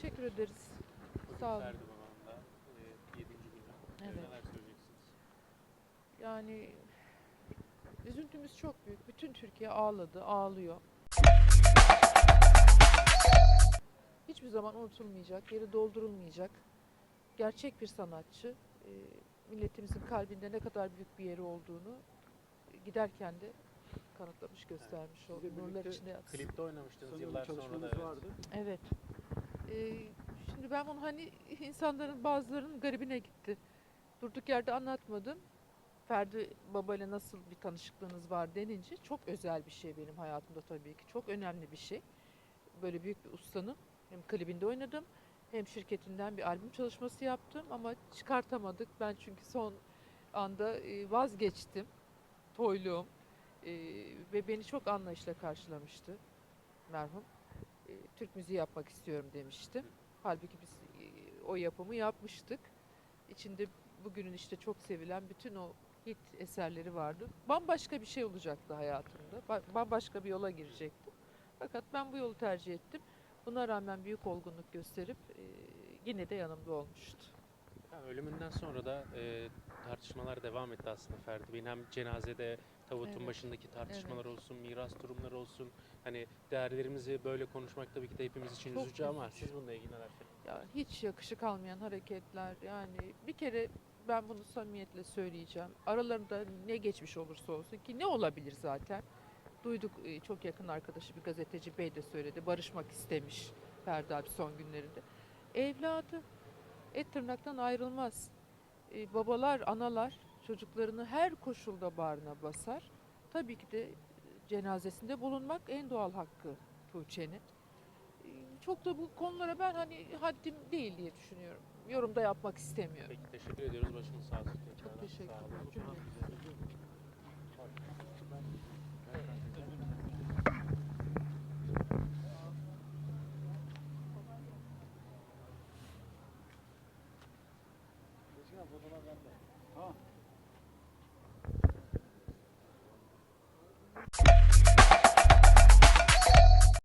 Teşekkür ederiz. Sağ olun. Ferdi Baba'nın da e, 7. günü. E, Evet. Neler söyleyeceksiniz? Yani üzüntümüz çok büyük. Bütün Türkiye ağladı, ağlıyor. Hiçbir zaman unutulmayacak, yeri doldurulmayacak gerçek bir sanatçı. Ee, milletimizin kalbinde ne kadar büyük bir yeri olduğunu giderken de kanıtlamış, göstermiş oldu. Nurlar içinde yatsın. Klipte oynamıştınız Sanıyorum yıllar sonra da. Evet. vardı. Evet. Ee, şimdi ben bunu hani insanların bazılarının garibine gitti. Durduk yerde anlatmadım. Ferdi Baba ile nasıl bir tanışıklığınız var denince çok özel bir şey benim hayatımda tabii ki. Çok önemli bir şey. Böyle büyük bir ustanın hem klibinde oynadım hem şirketinden bir albüm çalışması yaptım ama çıkartamadık. Ben çünkü son anda e, vazgeçtim. Toyluğum. E, ve beni çok anlayışla karşılamıştı merhum e, Türk müziği yapmak istiyorum demiştim. Halbuki biz e, o yapımı yapmıştık. İçinde bugünün işte çok sevilen bütün o hit eserleri vardı. Bambaşka bir şey olacaktı hayatımda. Ba- Bambaşka bir yola girecektim. Fakat ben bu yolu tercih ettim. Buna rağmen büyük olgunluk gösterip e, yine de yanımda olmuştu. Ölümünden sonra da e, tartışmalar devam etti aslında Ferdi Bey'in. Hem cenazede tavutun Evet. başındaki tartışmalar olsun, miras durumları olsun. Hani değerlerimizi böyle konuşmak tabii ki de hepimiz için Çok üzücü ama siz bununla ilgili neler? Ya hiç yakışık almayan hareketler yani bir kere ben bunu samimiyetle söyleyeceğim. Aralarında ne geçmiş olursa olsun ki ne olabilir zaten. Duyduk e, çok yakın arkadaşı bir gazeteci bey de söyledi. Barışmak istemiş Ferdi abi son günlerinde. Evladı et tırnaktan ayrılmaz. E, babalar, analar çocuklarını her koşulda bağrına basar. Tabii ki de e, cenazesinde bulunmak en doğal hakkı Tuğçe'nin. E, Çok da bu konulara ben hani haddim değil diye düşünüyorum. Yorum da yapmak istemiyorum. Peki teşekkür ediyoruz. Başımız sağ olsun. Çok teşekkür ederim. 言葉があるんだ。ああ